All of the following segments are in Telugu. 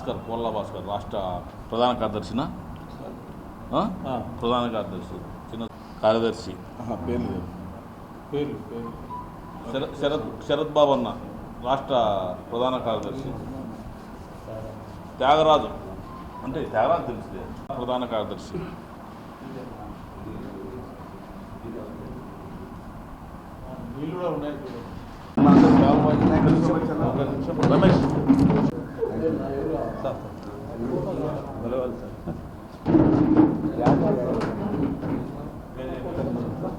భాస్కర్ కోళ్ళ భాస్కర్ రాష్ట్ర ప్రధాన కార్యదర్శినా. ప్రధాన కార్యదర్శి చిన్న కార్యదర్శి. పేరు. పేరు పేరు. శరత్ శరత్ బాబు అన్న రాష్ట్ర ప్రధాన కార్యదర్శి. త్యాగరాజు. అంటే త్యాగరాజు తెలుసులే ప్రధాన కార్యదర్శి. రమేష్. Sir, sir. బలవాలి సార్.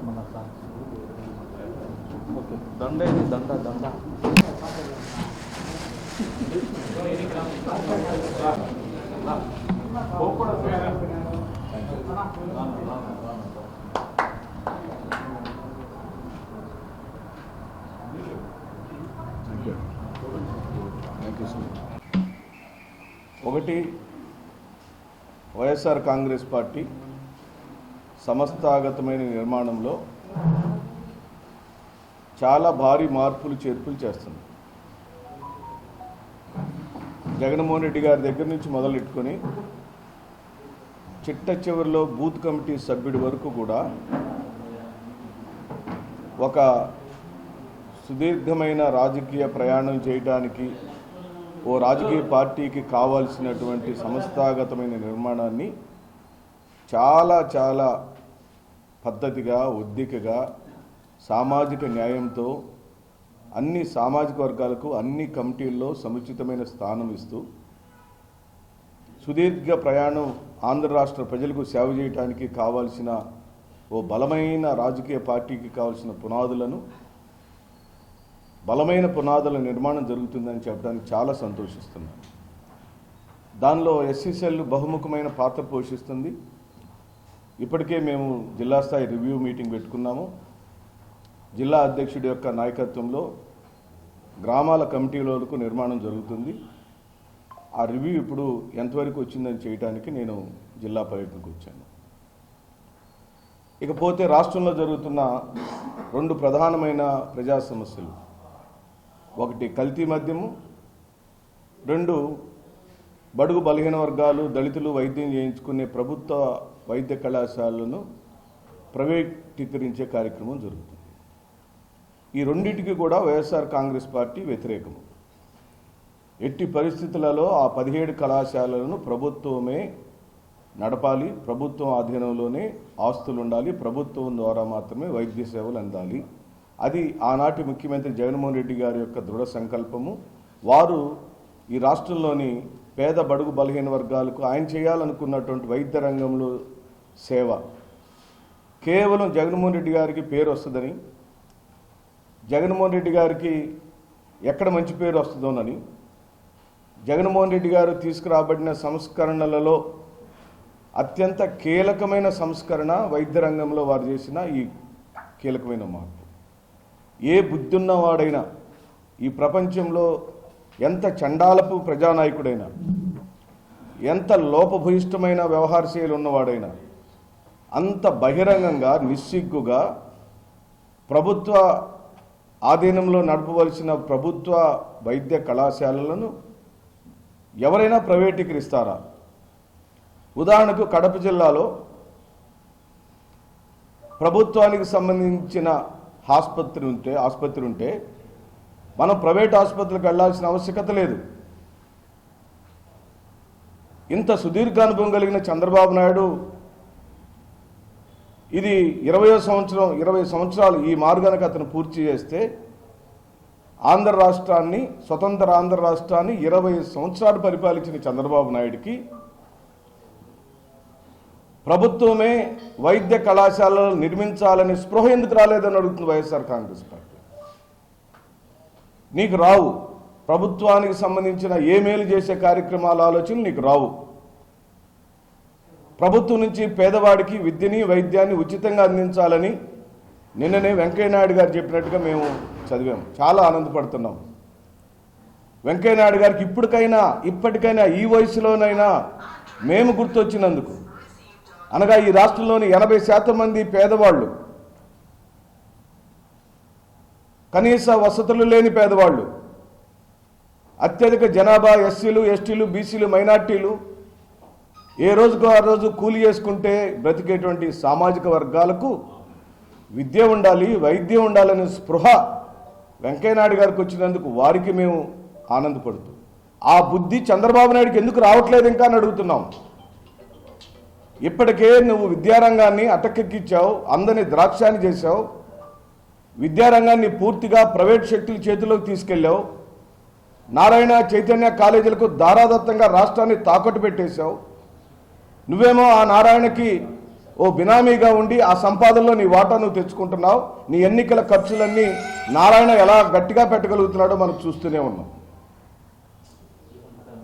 మన ఒకటి వైఎస్ఆర్ కాంగ్రెస్ పార్టీ సంస్థాగతమైన నిర్మాణంలో చాలా భారీ మార్పులు చేర్పులు చేస్తుంది. జగన్మోహన్ రెడ్డి గారి దగ్గర నుంచి మొదలెట్టుకొని చిట్ట చివరిలో బూత్ కమిటీ సభ్యుడి వరకు కూడా ఒక సుదీర్ఘమైన రాజకీయ ప్రయాణం చేయడానికి ఓ రాజకీయ పార్టీకి కావాల్సినటువంటి సంస్థాగతమైన నిర్మాణాన్ని చాలా చాలా పద్ధతిగా ఉద్దికగా సామాజిక న్యాయంతో అన్ని సామాజిక వర్గాలకు అన్ని కమిటీల్లో సముచితమైన స్థానం ఇస్తూ సుదీర్ఘ ప్రయాణం ఆంధ్ర రాష్ట్ర ప్రజలకు సేవ చేయడానికి కావాల్సిన ఓ బలమైన రాజకీయ పార్టీకి కావాల్సిన పునాదులను బలమైన పునాదుల నిర్మాణం జరుగుతుందని చెప్పడానికి చాలా సంతోషిస్తున్నాను దానిలో ఎస్సీసెల్ బహుముఖమైన పాత్ర పోషిస్తుంది. ఇప్పటికే మేము జిల్లా స్థాయి రివ్యూ మీటింగ్ పెట్టుకున్నాము. జిల్లా అధ్యక్షుడి యొక్క నాయకత్వంలో గ్రామాల కమిటీలకు నిర్మాణం జరుగుతుంది. ఆ రివ్యూ ఇప్పుడు ఎంతవరకు వచ్చిందని చేయడానికి నేను జిల్లా పర్యటనకు వచ్చాను. ఇకపోతే రాష్ట్రంలో జరుగుతున్న రెండు ప్రధానమైన ప్రజా సమస్యలు. ఒకటి కల్తీ మద్యము రెండు బడుగు బలహీన వర్గాలు దళితులు వైద్యం చేయించుకునే ప్రభుత్వ వైద్య కళాశాలను ప్రైవేటీకరించే కార్యక్రమం జరుగుతుంది. ఈ రెండింటికి కూడా వైఎస్ఆర్ కాంగ్రెస్ పార్టీ వ్యతిరేకము. ఎట్టి పరిస్థితులలో ఆ పదిహేడు కళాశాలలను ప్రభుత్వమే నడపాలి ప్రభుత్వం ఆధీనంలోనే ఆస్తులు ఉండాలి ప్రభుత్వం ద్వారా మాత్రమే వైద్య సేవలు అందాలి. అది ఆనాటి ముఖ్యమంత్రి జగన్మోహన్ రెడ్డి గారి యొక్క దృఢ సంకల్పము. వారు ఈ రాష్ట్రంలోని పేద బడుగు బలహీన వర్గాలకు ఆయన చేయాలనుకున్నటువంటి వైద్య రంగంలో సేవ. కేవలం జగన్మోహన్ రెడ్డి గారికి పేరు వస్తుందని జగన్మోహన్ రెడ్డి గారికి ఎక్కడ మంచి పేరు వస్తుందోనని జగన్మోహన్ రెడ్డి గారు తీసుకురాబడిన సంస్కరణలలో అత్యంత కీలకమైన సంస్కరణ వైద్య రంగంలో వారు చేసిన ఈ కీలకమైన మార్పు. ఏ బుద్ధున్నవాడైనా ఈ ప్రపంచంలో ఎంత చండాలపు ప్రజానాయకుడైనా ఎంత లోపభూయిష్టమైన వ్యవహారశైలి ఉన్నవాడైనా అంత బహిరంగంగా నిస్సిగ్గుగా ప్రభుత్వ ఆధీనంలో నడపవలసిన ప్రభుత్వ వైద్య కళాశాలలను ఎవరైనా ప్రైవేటీకరిస్తారా? ఉదాహరణకు కడప జిల్లాలో ప్రభుత్వానికి సంబంధించిన ఆసుపత్రి ఉంటే ఆసుపత్రి ఉంటే మనం ప్రైవేట్ ఆసుపత్రికి వెళ్ళాల్సిన ఆవశ్యకత లేదు. ఇంత సుదీర్ఘ అనుభవం కలిగిన చంద్రబాబు నాయుడు ఇది ఇరవయో సంవత్సరం ఇరవై సంవత్సరాలు ఈ మార్గానికి అతను పూర్తి చేస్తే ఆంధ్ర రాష్ట్రాన్ని స్వతంత్ర ఆంధ్ర రాష్ట్రాన్ని ఇరవై సంవత్సరాలు పరిపాలించిన చంద్రబాబు నాయుడికి ప్రభుత్వమే వైద్య కళాశాలలు నిర్మించాలని స్పృహ ఎందుకు రాలేదని అడుగుతుంది వైఎస్ఆర్ కాంగ్రెస్ పార్టీ. నీకు రావు. ప్రభుత్వానికి సంబంధించిన ఏ మేలు చేసే కార్యక్రమాల ఆలోచనలు నీకు రావు. ప్రభుత్వం నుంచి పేదవాడికి విద్యని వైద్యాన్ని ఉచితంగా అందించాలని నిన్ననే వెంకయ్యనాయుడు గారు చెప్పినట్టుగా మేము చదివాము. చాలా ఆనందపడుతున్నాం. వెంకయ్యనాయుడు గారికి ఇప్పటికైనా ఇప్పటికైనా ఈ వయసులోనైనా మేము గుర్తొచ్చినందుకు అనగా ఈ రాష్ట్రంలోని ఎనభై శాతం మంది పేదవాళ్ళు. కనీస వసతులు లేని పేదవాళ్ళు. అత్యధిక జనాభా ఎస్సీలు ఎస్టీలు బీసీలు మైనార్టీలు. ఏ రోజుకు ఆ రోజు కూలి చేసుకుంటే బ్రతికేటువంటి సామాజిక వర్గాలకు విద్య ఉండాలి వైద్యం ఉండాలనే స్పృహ వెంకయ్యనాయుడు గారికి వచ్చినందుకు వారికి మేము ఆనందపడుతూ. ఆ బుద్ధి చంద్రబాబు నాయుడుకి ఎందుకు రావట్లేదు ఇంకా అని అడుగుతున్నాం. ఇప్పటికే నువ్వు విద్యారంగాన్ని అటకెక్కించావు అందరినీ ద్రాక్షాన్ని చేశావు విద్యారంగాన్ని పూర్తిగా ప్రైవేట్ శక్తుల చేతిలోకి తీసుకెళ్ళావు నారాయణ చైతన్య కాలేజీలకు దారాదత్తంగా రాష్ట్రాన్ని తాకట్టు పెట్టేశావు. నువ్వేమో ఆ నారాయణకి ఓ బినామీగా ఉండి ఆ సంపాదనలో నీ వాటా నువ్వు తెచ్చుకుంటున్నావు నీ ఎన్నికల ఖర్చులన్నీ నారాయణ ఎలా గట్టిగా పెట్టగలుగుతున్నాడో మనం చూస్తూనే ఉన్నాం.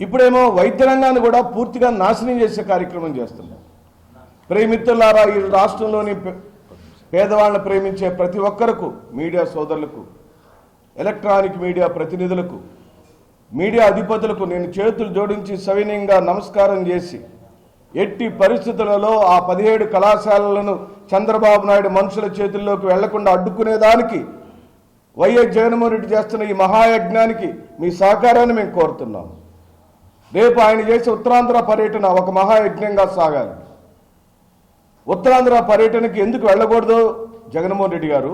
ఇప్పుడేమో వైద్య రంగాన్ని కూడా పూర్తిగా నాశనం చేసే కార్యక్రమం చేస్తున్నాం. ప్రేమిత్రులారా ఈ రాష్ట్రంలోని పే- పేదవాళ్ళని ప్రేమించే ప్రతి ఒక్కరకు మీడియా సోదరులకు ఎలక్ట్రానిక్ మీడియా ప్రతినిధులకు మీడియా అధిపతులకు నేను చేతులు జోడించి సవినీయంగా నమస్కారం చేసి ఎట్టి పరిస్థితులలో ఆ పదిహేడు కళాశాలలను చంద్రబాబు నాయుడు మనుషుల చేతుల్లోకి వెళ్ళకుండా అడ్డుకునేదానికి వైఎస్ జగన్మోహన్ రెడ్డి చేస్తున్న ఈ మహాయజ్ఞానికి మీ సహకారాన్ని మేము కోరుతున్నాం. రేపు ఆయన చేసే ఉత్తరాంధ్ర పర్యటన ఒక మహాయజ్ఞంగా సాగాలి. ఉత్తరాంధ్ర పర్యటనకి ఎందుకు వెళ్ళకూడదు? జగన్మోహన్ రెడ్డి గారు.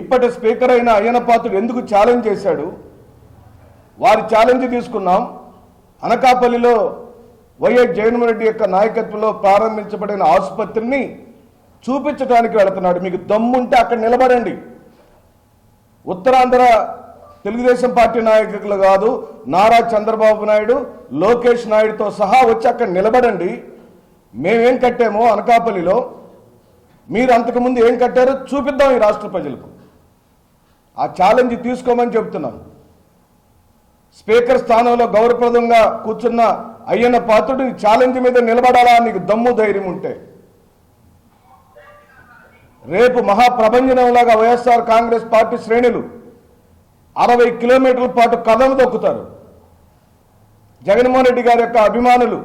ఇప్పటి స్పీకర్ అయిన అయ్యన పాత్రుడు ఎందుకు ఛాలెంజ్ చేశాడు? వారి ఛాలెంజ్ తీసుకున్నాం. అనకాపల్లిలో వైఎస్ జగన్మోహన్ రెడ్డి యొక్క నాయకత్వంలో ప్రారంభించబడిన ఆసుపత్రిని చూపించడానికి వెళుతున్నాడు. మీకు దమ్ముంటే అక్కడ నిలబడండి. ఉత్తరాంధ్ర తెలుగుదేశం పార్టీ నాయకులు కాదు నారా చంద్రబాబు నాయుడు లోకేష్ నాయుడుతో సహా వచ్చి అక్కడ నిలబడండి. మేమేం కట్టామో అనకాపల్లిలో మీరు అంతకుముందు ఏం కట్టారో చూపిద్దాం ఈ రాష్ట్ర ప్రజలకు. ఆ ఛాలెంజ్ తీసుకోమని చెప్తున్నాం. స్పీకర్ స్థానంలో గౌరవప్రదంగా కూర్చున్న అయ్యన్న పాత్రుడు ఈ ఛాలెంజ్ మీద నిలబడాలా నీకు దమ్ము ధైర్యం ఉంటే. రేపు మహాప్రభంజనంలాగా వైఎస్ఆర్ కాంగ్రెస్ పార్టీ శ్రేణులు అరవై కిలోమీటర్ల పాటు కథను దొక్కుతారు. జగన్మోహన్ రెడ్డి గారి యొక్క అభిమానులు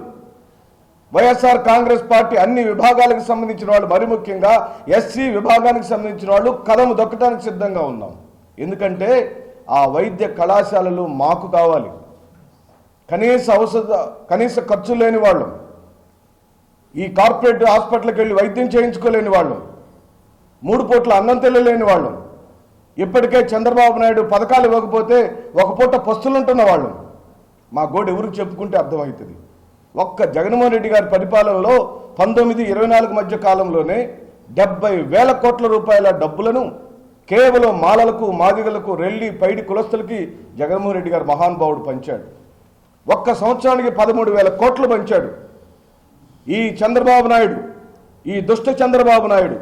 వైఎస్ఆర్ కాంగ్రెస్ పార్టీ అన్ని విభాగాలకు సంబంధించిన వాళ్ళు మరి ముఖ్యంగా ఎస్సీ విభాగానికి సంబంధించిన వాళ్ళు కథము దొక్కటానికి సిద్ధంగా ఉన్నాం. ఎందుకంటే ఆ వైద్య కళాశాలలు మాకు కావాలి. కనీస ఔషధ కనీస ఖర్చు లేని వాళ్ళం. ఈ కార్పొరేట్ హాస్పిటల్కి వెళ్ళి వైద్యం చేయించుకోలేని వాళ్ళం. మూడు పూట్ల అన్నం తినలేని వాళ్ళం. ఇప్పటికే చంద్రబాబు నాయుడు పథకాలు ఇవ్వకపోతే ఒక పూట పస్తులుంటున్న వాళ్ళం. మా గోడు ఎవరికి చెప్పుకుంటే అర్థమవుతుంది. ఒక్క జగన్మోహన్ రెడ్డి గారి పరిపాలనలో పంతొమ్మిది ఇరవై నాలుగు మధ్య కాలంలోనే డెబ్బై వేల కోట్ల రూపాయల డబ్బులను కేవలం మాలలకు మాదిగలకు రెల్లి పైడి కులస్తులకి జగన్మోహన్ రెడ్డి గారు మహానుభావుడు పంచాడు. ఒక్క సంవత్సరానికి పదమూడు వేల కోట్లు పంచాడు. ఈ చంద్రబాబు నాయుడు ఈ దుష్ట చంద్రబాబు నాయుడు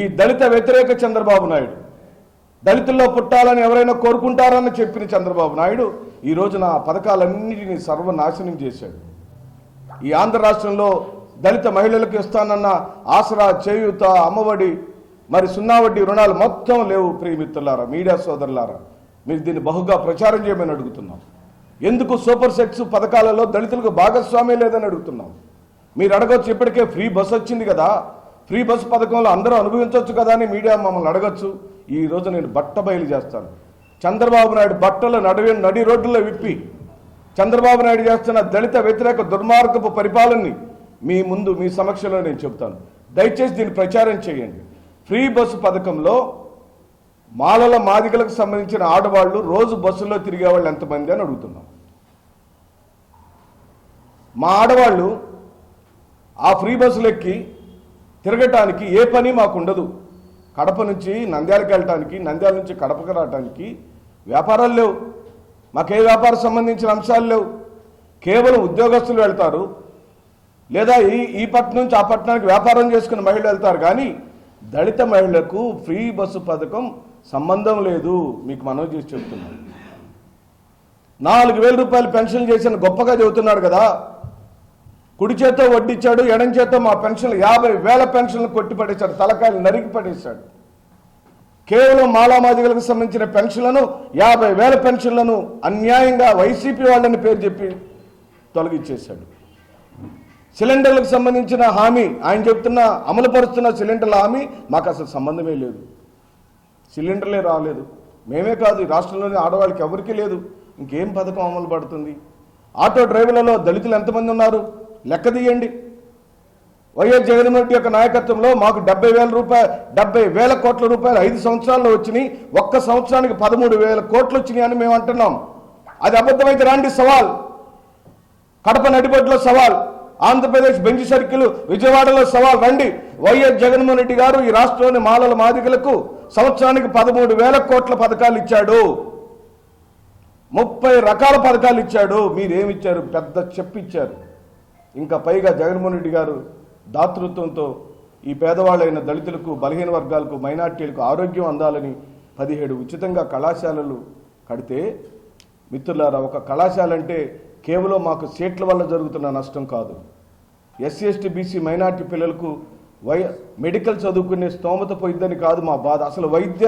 ఈ దళిత వ్యతిరేక చంద్రబాబు నాయుడు దళితుల్లో పుట్టాలని ఎవరైనా కోరుకుంటారని చెప్పిన చంద్రబాబు నాయుడు ఈ రోజున ఆ సర్వనాశనం చేశాడు. ఈ ఆంధ్ర రాష్ట్రంలో దళిత మహిళలకు ఇస్తానన్న ఆసరా చేయూత అమ్మఒడి మరి సున్నా వడ్డీ రుణాలు మొత్తం లేవు ప్రియమిత్రులారా మీడియా సోదరులారా. మీరు దీన్ని బహుగా ప్రచారం చేయమని అడుగుతున్నాం. ఎందుకు సూపర్ సెట్స్ పథకాలలో దళితులకు భాగస్వామ్యం లేదని అడుగుతున్నాం? మీరు అడగచ్చు ఇప్పటికే ఫ్రీ బస్ వచ్చింది కదా. ఫ్రీ బస్ పథకంలో అందరూ అనుభవించవచ్చు కదా అని మీడియా మమ్మల్ని అడగచ్చు. ఈ రోజు నేను బట్ట బయలు చేస్తాను. చంద్రబాబు నాయుడు బట్టలు నడివి నడి రోడ్డులో విప్పి చంద్రబాబు నాయుడు చేస్తున్న దళిత వ్యతిరేక దుర్మార్గపు పరిపాలనని మీ ముందు మీ సమక్షంలో నేను చెప్తాను దయచేసి దీన్ని ప్రచారం చేయండి. ఫ్రీ బస్సు పథకంలో మాలల మాదిగలకు సంబంధించిన ఆడవాళ్ళు రోజు బస్సులో తిరిగే వాళ్ళు ఎంతమంది అని అడుగుతున్నాం. మా ఆడవాళ్ళు ఆ ఫ్రీ బస్సులు ఎక్కి తిరగటానికి ఏ పని మాకు ఉండదు కడప నుంచి నంద్యాలకు వెళ్ళటానికి నంద్యాల నుంచి కడపకు రావటానికి వ్యాపారాలు లేవు. మాకే వ్యాపారం సంబంధించిన అంశాలు లేవు. కేవలం ఉద్యోగస్తులు వెళ్తారు. లేదా ఈ ఈ పట్టణం నుంచి ఆ పట్టణానికి వ్యాపారం చేసుకున్న మహిళలు వెళ్తారు. కానీ దళిత మహిళలకు ఫ్రీ బస్సు పథకం సంబంధం లేదు. మీకు మనం చూసి చెప్తున్నాను నాలుగు వేల రూపాయలు పెన్షన్ చేసిన గొప్పగా చెబుతున్నాడు కదా. కుడి చేత్తో వడ్డిచ్చాడు ఎడం చేత్తో మా పెన్షన్లు యాభై వేల పెన్షన్లు కొట్టి పడేశాడు తలకాయలు నరికి పడేశాడు. కేవలం మాలామాదిగలకు సంబంధించిన పెన్షన్లను యాభై వేల పెన్షన్లను అన్యాయంగా వైసీపీ వాళ్ళని పేరు చెప్పి తొలగించేశాడు సిలిండర్లకు సంబంధించిన హామీ ఆయన చెప్తున్న అమలుపరుస్తున్న సిలిండర్ల హామీ మాకు అసలు సంబంధమే లేదు. సిలిండర్లే రాలేదు. మేమే కాదు ఈ రాష్ట్రంలోని ఆడవాళ్ళకి ఎవరికీ లేదు. ఇంకేం పథకం అమలు పడుతుంది? ఆటో డ్రైవర్లలో దళితులు ఎంతమంది ఉన్నారు? లెక్క తీయండి. వైఎస్ జగన్మోహన్ రెడ్డి యొక్క నాయకత్వంలో మాకు డెబ్బై వేల రూపాయలు డెబ్బై వేల కోట్ల రూపాయలు ఐదు సంవత్సరాల్లో వచ్చినాయి. ఒక్క సంవత్సరానికి పదమూడు వేల కోట్లు వచ్చినాయి అని మేము అంటున్నాం. అది అబద్ధమైతే రాండి సవాల్. కడప నడిబొడ్లో సవాల్. ఆంధ్రప్రదేశ్ బెంచ్ సర్కిల్ విజయవాడలో సవాల్. రండి. వైఎస్ జగన్మోహన్ రెడ్డి గారు ఈ రాష్ట్రంలోని మాలల మాదిగలకు సంవత్సరానికి పదమూడు వేల కోట్ల పథకాలు ఇచ్చాడు. ముప్పై రకాల పథకాలు ఇచ్చాడు. మీరేమిచ్చారు? పెద్ద చెప్పిచ్చారు. ఇంకా పైగా జగన్మోహన్ రెడ్డి గారు దాతృత్వంతో ఈ పేదవాళ్ళైన దళితులకు బలహీన వర్గాలకు మైనార్టీలకు ఆరోగ్యం అందాలని పదిహేడు ఉచితంగా కళాశాలలు కడితే మిత్రులారా ఒక కళాశాల అంటే కేవలం మాకు సీట్ల వల్ల జరుగుతున్న నష్టం కాదు. ఎస్సీ ఎస్టీ బీసీ మైనార్టీ పిల్లలకు వై మెడికల్ చదువుకునే స్తోమత పోయిద్దని కాదు మా బాధ. అసలు వైద్య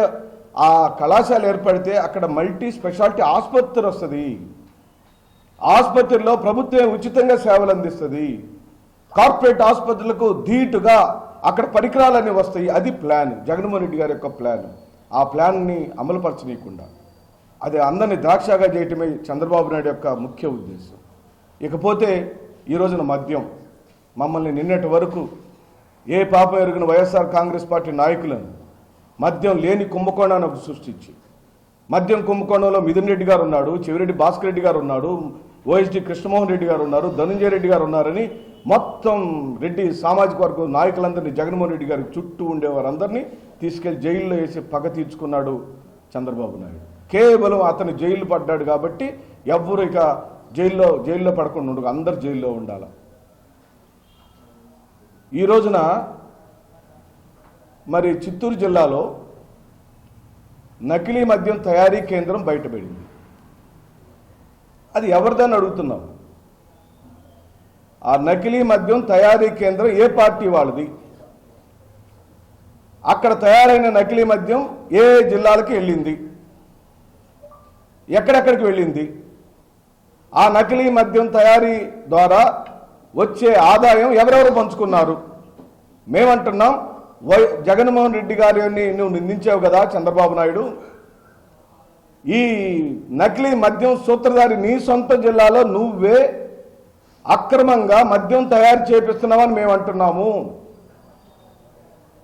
ఆ కళాశాల ఏర్పడితే అక్కడ మల్టీ స్పెషాలిటీ ఆసుపత్రి వస్తుంది. ఆసుపత్రిలో ప్రభుత్వం ఉచితంగా సేవలు అందిస్తుంది. కార్పొరేట్ ఆసుపత్రులకు ధీటుగా అక్కడ పరికరాలన్నీ వస్తాయి. అది ప్లాన్. జగన్మోహన్ రెడ్డి గారి యొక్క ప్లాన్. ఆ ప్లాన్ని అమలుపరచనీయకుండా. అది అందరినీ ద్రాక్షగా చేయటమే చంద్రబాబు నాయుడు యొక్క ముఖ్య ఉద్దేశం. ఇకపోతే ఈ రోజున మద్యం. మమ్మల్ని నిన్నటి వరకు ఏ పాపం ఎరిగిన వైఎస్ఆర్ కాంగ్రెస్ పార్టీ నాయకులను మద్యం లేని కుంభకోణాన్ని సృష్టించి మద్యం కుంభకోణంలో మిథున్ రెడ్డి గారు ఉన్నాడు చెవిరెడ్డి భాస్కర్ రెడ్డి గారు ఉన్నాడు ఓఎస్డి కృష్ణమోహన్ రెడ్డి గారు ఉన్నారు ధనుంజయ రెడ్డి గారు ఉన్నారని మొత్తం రెడ్డి సామాజిక వర్గ నాయకులందరినీ జగన్మోహన్ రెడ్డి గారి చుట్టూ ఉండేవారందరినీ తీసుకెళ్ళి జైల్లో వేసి పగ తీర్చుకున్నాడు చంద్రబాబు నాయుడు. కేవలం అతను జైలు పడ్డాడు కాబట్టి ఎవ్వరు ఇక జైల్లో జైల్లో పడకుండా ఉండగా అందరు జైల్లో ఉండాలి. ఈ రోజున మరి చిత్తూరు జిల్లాలో నకిలీ మద్యం తయారీ కేంద్రం బయటపడింది. అది ఎవరిదని అడుగుతున్నాం? ఆ నకిలీ మద్యం తయారీ కేంద్రం ఏ పార్టీ వాళ్ళది? అక్కడ తయారైన నకిలీ మద్యం ఏ జిల్లాలకు వెళ్ళింది? ఎక్కడెక్కడికి వెళ్ళింది? ఆ నకిలీ మద్యం తయారీ ద్వారా వచ్చే ఆదాయం ఎవరెవరు పంచుకున్నారు? మేమంటున్నాం వై జగన్మోహన్ రెడ్డి గారిని నువ్వు నిందించావు కదా చంద్రబాబు నాయుడు. ఈ నకిలీ మద్యం సూత్రధారి నీ సొంత జిల్లాలో నువ్వే అక్రమంగా మద్యం తయారు చేపిస్తున్నావని మేము అంటున్నాము.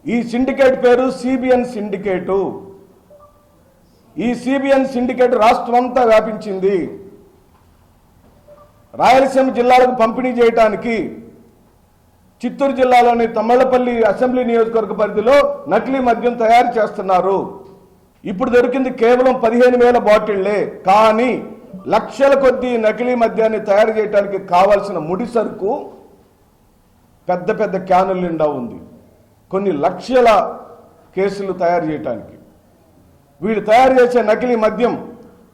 ఈ సిండికేట్ పేరు సిబిఎన్ సిండికేటు. ఈ సిబిఎన్ సిండికేట్ రాష్ట్రం అంతా వ్యాపించింది. రాయలసీమ జిల్లాలకు పంపిణీ చేయటానికి చిత్తూరు జిల్లాలోని తమ్మళ్ళపల్లి అసెంబ్లీ నియోజకవర్గ పరిధిలో నకిలీ మద్యం తయారు చేస్తున్నారు. ఇప్పుడు దొరికింది కేవలం పదిహేను వేల బాటిళ్ళే. కానీ లక్షల కొద్దీ నకిలీ మద్యాన్ని తయారు చేయడానికి కావాల్సిన ముడి సరుకు పెద్ద పెద్ద క్యానుల నిండా ఉంది. కొన్ని లక్షల కేసులు తయారు చేయటానికి. వీళ్ళు తయారు చేసే నకిలీ మద్యం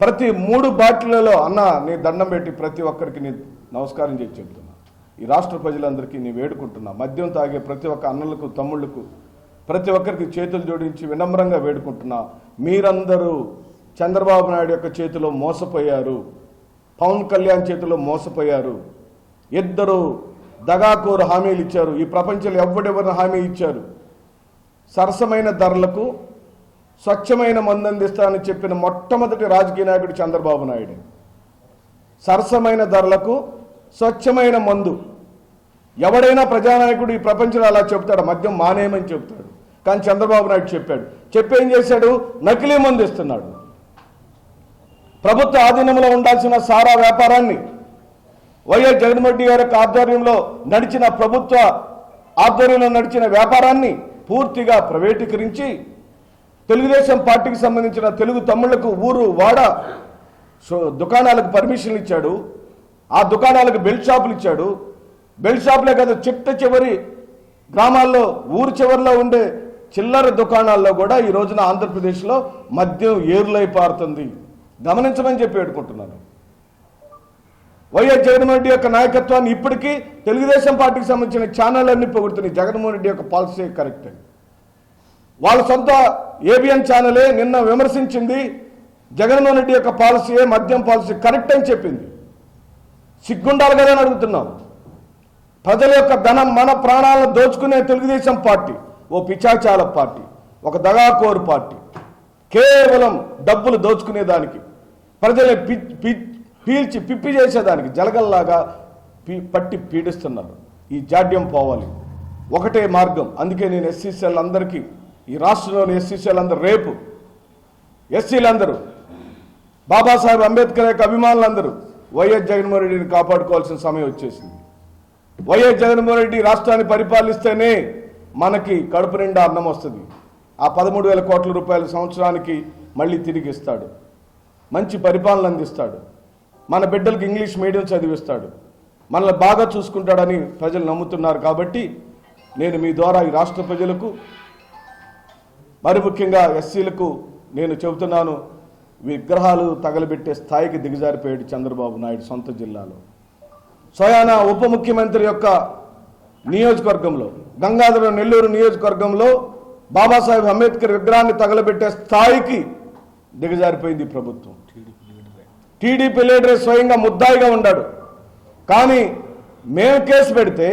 ప్రతి మూడు బాటిళ్ళలో అన్న నీ దండం పెట్టి ప్రతి ఒక్కరికి నీ నమస్కారం చేసి చెప్తున్నా. ఈ రాష్ట్ర ప్రజలందరికీ నీ వేడుకుంటున్నా. మద్యం తాగే ప్రతి ఒక్క అన్నలకు తమ్ముళ్ళకు ప్రతి ఒక్కరికి చేతులు జోడించి వినమ్రంగా వేడుకుంటున్నా. మీరందరూ చంద్రబాబు నాయుడు యొక్క చేతిలో మోసపోయారు పవన్ కళ్యాణ్ చేతిలో మోసపోయారు ఇద్దరు దగాకోరు హామీలు ఇచ్చారు ఈ ప్రపంచంలో ఎవడెవరిని హామీ ఇచ్చారు? సరసమైన ధరలకు స్వచ్ఛమైన మందు అందిస్తానని చెప్పిన మొట్టమొదటి రాజకీయ నాయకుడు చంద్రబాబు నాయుడు. సరసమైన ధరలకు స్వచ్ఛమైన మందు. ఎవడైనా ప్రజానాయకుడు ఈ ప్రపంచంలో అలా చెప్తాడు మద్యం మానేయమని చెప్తాడు కానీ చంద్రబాబు నాయుడు చెప్పాడు. చెప్పి ఏం చేశాడు? నకిలీ మందు ఇస్తున్నాడు. ప్రభుత్వ ఆధీనంలో ఉండాల్సిన సారా వ్యాపారాన్ని వైఎస్ జగన్మోహన్ గారి యొక్క ఆధ్వర్యంలో నడిచిన ప్రభుత్వ ఆధ్వర్యంలో నడిచిన వ్యాపారాన్ని పూర్తిగా ప్రైవేటీకరించి తెలుగుదేశం పార్టీకి సంబంధించిన తెలుగు తమ్ముళ్ళకు ఊరు వాడ దుకాణాలకు పర్మిషన్లు ఇచ్చాడు. ఆ దుకాణాలకు బెల్ట్ షాపులు ఇచ్చాడు. బెల్ట్ షాపులే కాదు చిట్ట చివరి గ్రామాల్లో ఊరు చివరిలో ఉండే చిల్లర దుకాణాల్లో కూడా ఈ రోజున ఆంధ్రప్రదేశ్లో మద్యం ఏరులై పారుతుంది. గమనించమని చెప్పి వేడుకుంటున్నాను. వైఎస్ జగన్మోహన్ రెడ్డి యొక్క నాయకత్వాన్ని ఇప్పటికీ తెలుగుదేశం పార్టీకి సంబంధించిన ఛానళ్ళన్నీ పొగుడుతున్నాయి. జగన్మోహన్ రెడ్డి యొక్క పాలసీ కరెక్ట్. అని వాళ్ళ సొంత ఏబిఎన్ ఛానలే నిన్న విమర్శించింది జగన్మోహన్ రెడ్డి యొక్క పాలసీయే మద్యం పాలసీ కరెక్ట్ అని చెప్పింది. సిగ్గుండాలి కదా అని అడుగుతున్నాం. ప్రజల యొక్క ధనం మన ప్రాణాలను దోచుకునే తెలుగుదేశం పార్టీ ఓ పిచాచాల పార్టీ ఒక దగాకోరు పార్టీ. కేవలం డబ్బులు దోచుకునేదానికి ప్రజల్ని పి పీల్చి పిప్పి చేసేదానికి జలగల్లాగా పీ పట్టి పీడిస్తున్నారు. ఈ జాడ్యం పోవాలి. ఒకటే మార్గం. అందుకే నేను ఎస్సీసీఎల్ అందరికీ ఈ రాష్ట్రంలోని ఎస్సీసీఎల్ అందరూ రేపు ఎస్సీలందరూ బాబాసాహెబ్ అంబేద్కర్ యొక్క అభిమానులందరూ వైఎస్ జగన్మోహన్ రెడ్డిని కాపాడుకోవాల్సిన సమయం వచ్చేసింది. వైఎస్ జగన్మోహన్ రెడ్డి రాష్ట్రాన్ని పరిపాలిస్తేనే మనకి కడుపు నిండా అన్నం వస్తుంది. ఆ పదమూడు వేల కోట్ల రూపాయల సంవత్సరానికి మళ్ళీ తిరిగి ఇస్తాడు. మంచి పరిపాలన అందిస్తాడు. మన బిడ్డలకు ఇంగ్లీష్ మీడియం చదివిస్తాడు. మనల్ని బాగా చూసుకుంటాడని ప్రజలు నమ్ముతున్నారు కాబట్టి నేను మీ ద్వారా ఈ రాష్ట్ర ప్రజలకు మరి ముఖ్యంగా ఎస్సీలకు నేను చెబుతున్నాను విగ్రహాలు తగలబెట్టే స్థాయికి దిగజారిపోయాడు చంద్రబాబు నాయుడు సొంత జిల్లాలో. స్వయానా ఉప ముఖ్యమంత్రి యొక్క నియోజకవర్గంలో గంగాధర నెల్లూరు నియోజకవర్గంలో బాబాసాహెబ్ అంబేద్కర్ విగ్రహాన్ని తగలబెట్టే స్థాయికి దిగజారిపోయింది ప్రభుత్వం. టీడీపీ లీడరే స్వయంగా ముద్దాయిగా ఉన్నాడు కానీ మేము కేసు పెడితే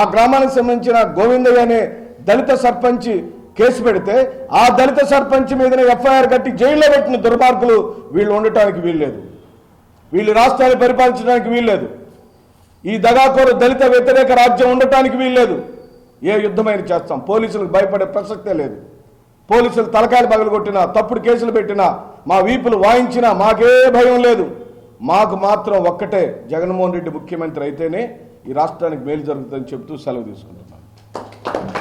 ఆ గ్రామానికి సంబంధించిన గోవిందయ్య అనే దళిత సర్పంచ్ కేసు పెడితే ఆ దళిత సర్పంచ్ మీదనే ఎఫ్ఐఆర్ కట్టి జైల్లో పెట్టిన దుర్మార్గులు వీళ్ళు ఉండటానికి వీల్లేదు. వీళ్ళు రాష్ట్రాన్ని పరిపాలించడానికి వీల్లేదు. ఈ దగాకోరు దళిత వ్యతిరేక రాజ్యం ఉండటానికి వీల్లేదు. ఏ యుద్ధమైన చేస్తాం. పోలీసులకు భయపడే ప్రసక్తే లేదు. పోలీసులు తలకాయలు పగలగొట్టినా తప్పుడు కేసులు పెట్టినా మా వీపులు వాయించినా మాకే భయం లేదు. మాకు మాత్రం ఒక్కటే జగన్మోహన్ రెడ్డి ముఖ్యమంత్రి అయితేనే ఈ రాష్ట్రానికి మేలు జరుగుతుందని చెప్తూ సెలవు తీసుకుంటున్నాను